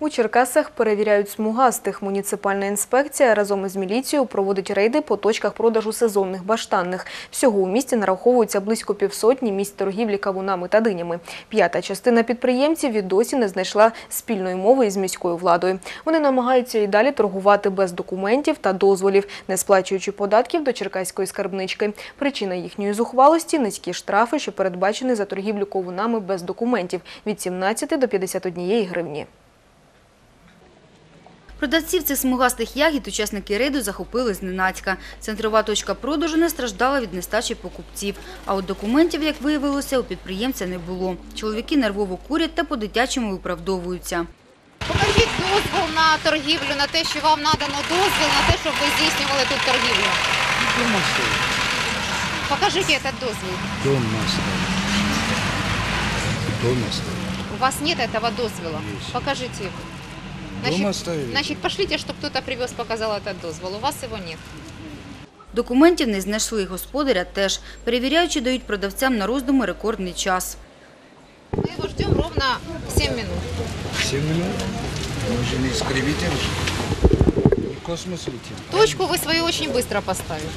У Черкасах перевіряють смугастих. Муніципальна інспекція разом із міліцією проводить рейди по точках продажу сезонних баштанних. Всього у місті нараховується близько півсотні місць торгівлі кавунами та динями. П'ята частина підприємців і досі не знайшла спільної мови із міською владою. Вони намагаються і далі торгувати без документів та дозволів, не сплачуючи податків до черкаської скарбнички. Причина їхньої зухвалості – низькі штрафи, що передбачені за торгівлю кавунами без документів – від 17 до 51 гривні. Продавців цих смугастих ягід учасники рейду захопили зненацька. Центрова точка продажу не страждала від нестачі покупців. А от документів, як виявилося, у підприємця не було. Чоловіки нервово курять та по-дитячому виправдовуються. Покажіть дозвіл на торгівлю, на те, що вам надано дозвіл на те, щоб ви здійснювали тут торгівлю. Покажіть этот дозвіл. Дома. У вас нет этого дозвела. Есть. Покажите. Дома Значит, стоит. значит, пошлите, чтобы кто-то привез, показал этот дозвол. У вас его нет. Документів не знайшли, господаря теж. Перевіряючи, дають продавцям на роздуми рекордний час. Мы его ждем ровно 7 минут. Семь минут. Мы же не искривитель. Не космос летим. Точку вы свою очень быстро поставили.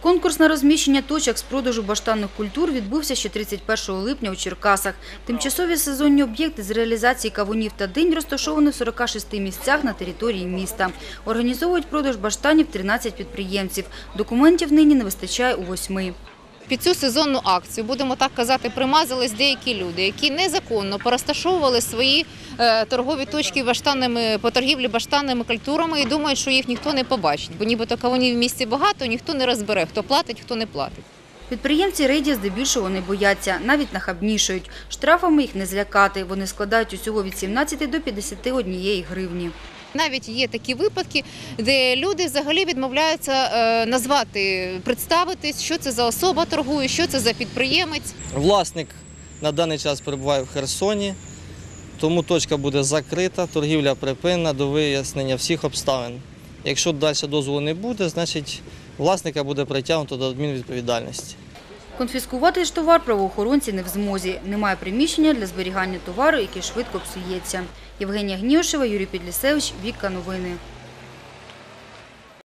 Конкурс на розміщення точок з продажу баштанних культур відбувся ще 31 липня у Черкасах. Тимчасові сезонні об'єкти з реалізації кавунів та динь розташовані в 46 місцях на території міста. Організовують продаж баштанів 13 підприємців. Документів нині не вистачає у восьми. Під цю сезонну акцію, будемо так казати, примазались деякі люди, які незаконно порозташовували свої е, торгові точки баштанами по торгівлі баштанними культурами і думають, що їх ніхто не побачить. Бо нібито кавунів в місті багато, ніхто не розбере, хто платить, хто не платить. Підприємці рейдів здебільшого не бояться, навіть нахабнішують. Штрафами їх не злякати. Вони складають усього від 17 до 51 гривні. Навіть є такі випадки, де люди взагалі відмовляються е, назвати, представитись, що це за особа торгує, що це за підприємець. Власник на даний час перебуває в Херсоні, тому точка буде закрита, торгівля припинена до вияснення всіх обставин. Якщо далі дозволу не буде, значить власника буде притягнуто до адмінвідповідальності. Конфіскувати ж товар правоохоронці не в змозі. Немає приміщення для зберігання товару, який швидко псується. Євгенія Гнішева, Юрій Підлісевич, Віка Новини.